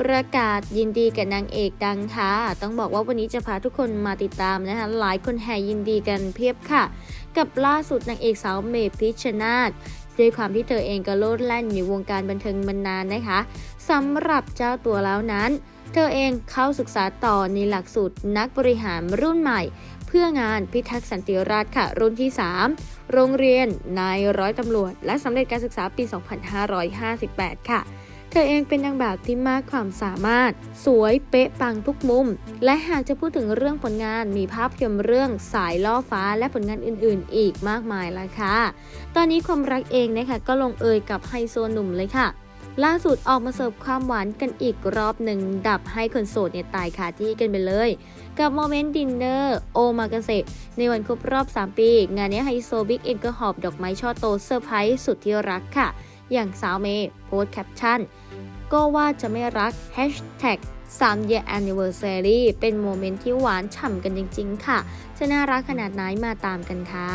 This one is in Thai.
ประกาศยินดีกับนางเอกดังค่ะ ต้องบอกว่าวันนี้จะพาทุกคนมาติดตามนะคะ หลายคนแห่ยินดีกันเพียบค่ะ กับล่าสุดนางเอกสาวเมพิชชนาธด้วยความที่เธอเองก็โลดแล่นอยู่วงการบันเทิงมานานนะคะสำหรับเจ้าตัวแล้วนั้น เธอเองเข้าศึกษาต่อในหลักสูตรนักบริหารรุ่นใหม่ เพื่องานพิทักษ์สันติราษฎร์ค่ะ รุ่นที่ 3 โรงเรียนนายร้อยตำรวจ และสำเร็จการศึกษาปี 2558 ค่ะ เธอเองเป็นนางแบบที่มากความสามารถ สวยเป๊ะปังทุกมุม และหากจะพูดถึงเรื่องผลงานมีภาพยนตร์เรื่องสายล่อฟ้าและผลงานอื่นๆ อีกมากมายละค่ะ ตอนนี้ความรักเองนะคะก็ลงเอยกับไฮโซหนุ่มเลยค่ะล่าสุดออกมาเสิร์ฟความหวานกันอีกรอบหนึ่ง ดับให้คนโสดเนี่ยตายคาที่กันไปเลย กับโมเมนต์ดินเนอร์โอมากาเซในวันครบรอบ 3 ปี งานนี้ไฮโซบิ๊กเองก็หอบดอกไม้ช่อโตเซอร์ไพรส์สุดที่รักค่ะ อย่างสาวเมย์โพสต์แคปชั่น ก็ว่าจะไม่รัก Hashtag 3 year anniversary เป็นโมเมนต์ที่หวานฉ่ำกันจริง ๆ ค่ะ จะน่ารักขนาดไหนมาตามกันค่ะ